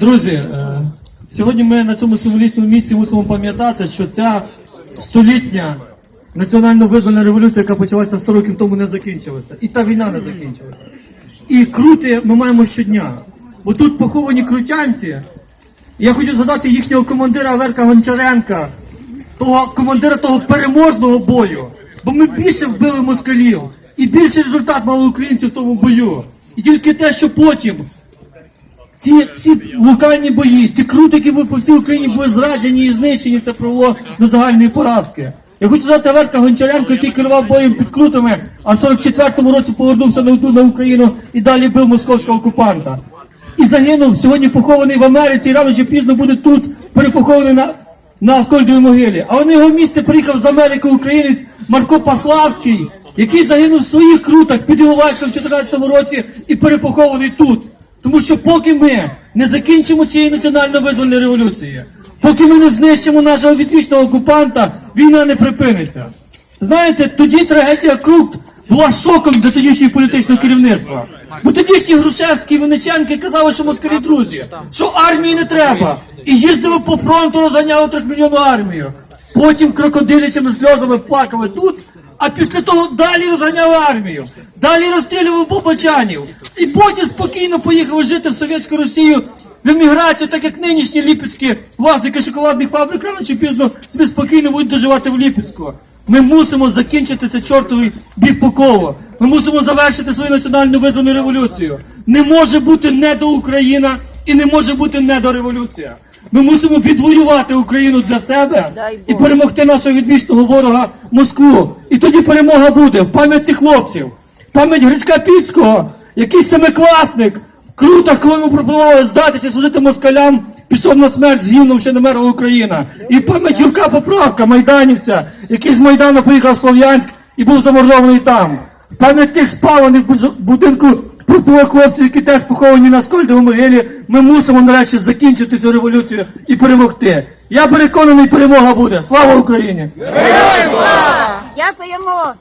Друзі, е, сьогодні ми на цьому символічному місці мусимо пам'ятати, що ця столітня національно визвольна революція, яка почалася 100 років тому, не закінчилася. І та війна не закінчилася. І крути ми маємо щодня. Бо тут поховані крутянці. Я хочу згадати їхнього командира Аверка Гончаренка, того командира того переможного бою. Бо ми більше вбили москалів і більший результат мали українці в тому бою. І тільки те, що потім ці всі локальні бої, ці крути, були по всій Україні, були зраджені і знищені, це привело до загальної поразки. Я хочу сказати Верка Гончаренко, який керував боєм під крутами, а в 44-му році повернувся на, на Україну і далі бив московського окупанта. І загинув сьогодні похований в Америці, і рано чи пізно буде тут перепохований на, на Аскольдовій могилі. А на його місце приїхав з Америки українець Марко Паславський, який загинув в своїх крутах під Іловайськом в 14-му році і перепохований тут. Тому що поки ми не закінчимо цієї національно-визвольної революції, поки ми не знищимо нашого відвічного окупанта, війна не припиниться. Знаєте, тоді трагедія Крут була шоком для тодішнього політичного керівництва. Бо тодішні Грушевські і Винниченки казали, що москалі друзі, що армії не треба. І їздили по фронту, розганяли трьохмільйонну армію. Потім крокодилячими сльозами плакали тут, а після того далі розганяли армію, далі розстрілювали бобачанів. І потім спокійно поїхали жити в Совєтську Росію в еміграцію, так як нинішні ліпецькі власники шоколадних фабрик рано чи пізно собі спокійно будуть доживати в Ліпецьку. Ми мусимо закінчити це чортовий бік по. Ми мусимо завершити свою національну визвольну революцію. Не може бути недоукраїна і не може бути недореволюція. Ми мусимо відвоювати Україну для себе і перемогти нашого відвічного ворога Москву. І тоді перемога буде в пам'ять тих хлопців, пам'ять Грицька Піцького, який семикласник в крутах, коли йому пропонували здатися служити москалям, пішов на смерть з гімном ще не мерла Україна. І пам'ять Юрка Поправка, майданівця, який з Майдану поїхав в Слов'янськ і був замордований там. Пам'ять тих спалених будинку Пропливе хлопців, які теж поховані на Скольдовій могилі, ми мусимо нарешті закінчити цю революцію і перемогти. Я переконаний, перемога буде. Слава Україні! Дякуємо.